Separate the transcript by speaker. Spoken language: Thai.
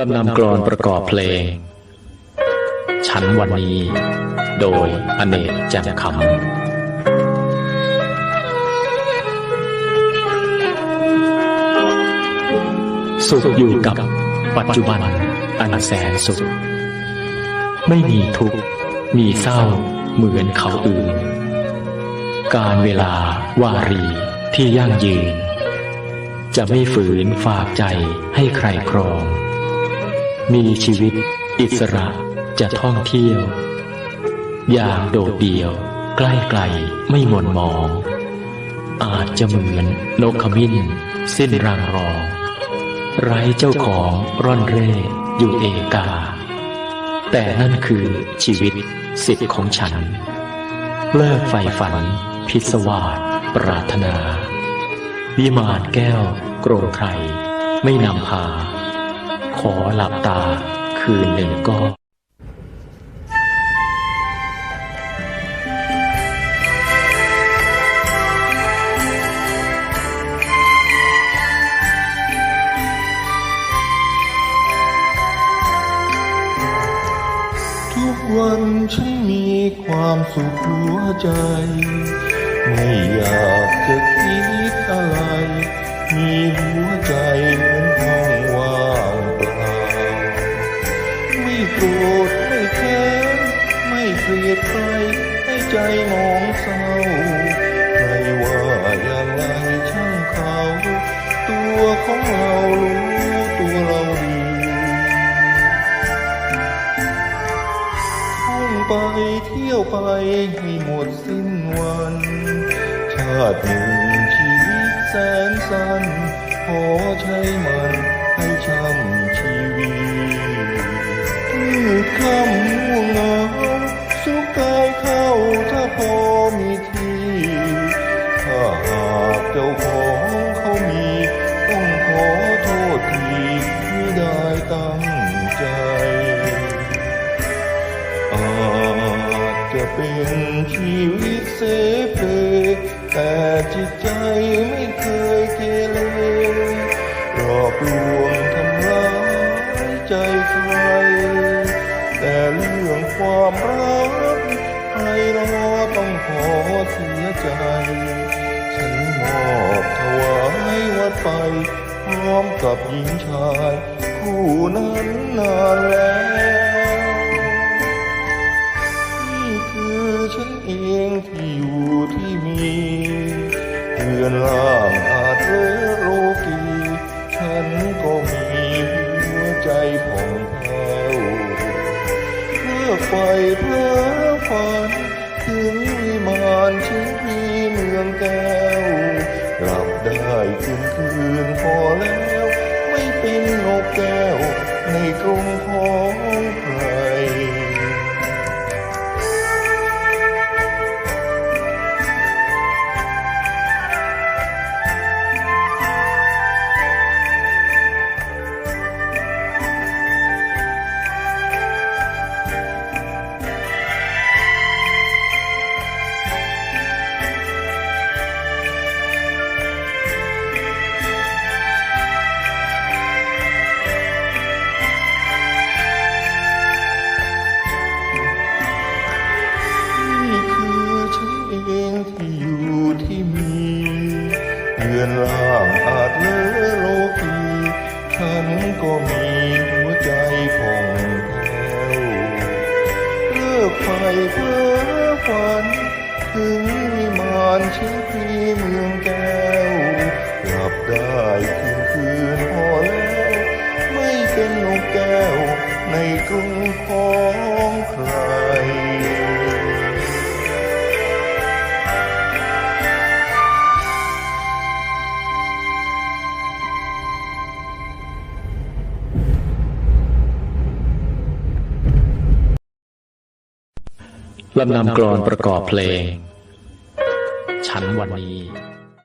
Speaker 1: ลำนำกรอนประกอบเพลงฉันวันนี้ โดยอเนกแจ่มคำสุขอยู่กับปัจจุบันอันแสนสุข ไม่มีทุกข์มีเศร้าเหมือนเขาอื่น การเวลาวารีที่ยั่งยืน จะไม่ฝืนฝากใจให้ใครครอง มีชีวิตอิสระจะท่องเที่ยว อย่างโดดเดี่ยว ใกล้ไกลไม่หม่นหมอง อาจจะเหมือนนกขมิ้นสิ้นรางรองไร้เจ้าของร่อนเร่อยู่เอกา แต่นั่นคือชีวิตสิทธิ์ของฉัน เลิกใฝ่ฝัน พิศวาสปรารถนา วิมานแก้ว โกรงใคร ไม่นำพา ขอหลับตาคืนหนึ่งก็
Speaker 2: ทุกวันฉันมีความสุขหัวใจ ไม่อยากจะคิดอะไร มีหัวใจ ดใครให้ใจมองเศร้าใครว่าอย่างไรช่างเขาตัวของเรารู้ตัวเราดีท่องไปเที่ยวไปให้หมดสิ้นวัน ชาติหนึ่งชีวิตแสนสั้นขอใช้มันให้ช่ำชีวิตคำ ทษทีไม่ได้ตั้งใจ อาจจะเป็นชีวิตเสเพแต่จิตใจไม่เคยเกเรหลอกลวงทำร้ายใจใคร แต่เรื่องความรักใครรอต้องขอเสียใจ ฉันมอบถวายวัดไป พร้อมกับหญิงชาย คู่นั้นนานแล้วนี่คือฉันเองที่อยู่ที่มีเพื่อนล่างอาจเรโรกีฉันก็มีหัวใจผ่องแผ้วเพื่อไฟเพื่อฝันถึงวิมานชิงพีเมืองแก้ว กลับได้คืนคืนพอแล้วางอาจเลอะโลกีฉันก็มีหัวใจผ่องแผ้วเลิกไฟเพื่อฝัน ถึงวิมานชิงพีเมืองแก้วกลับได้คืนคืน
Speaker 1: ลำนำกรอนประกอบเพลงฉันวันนี้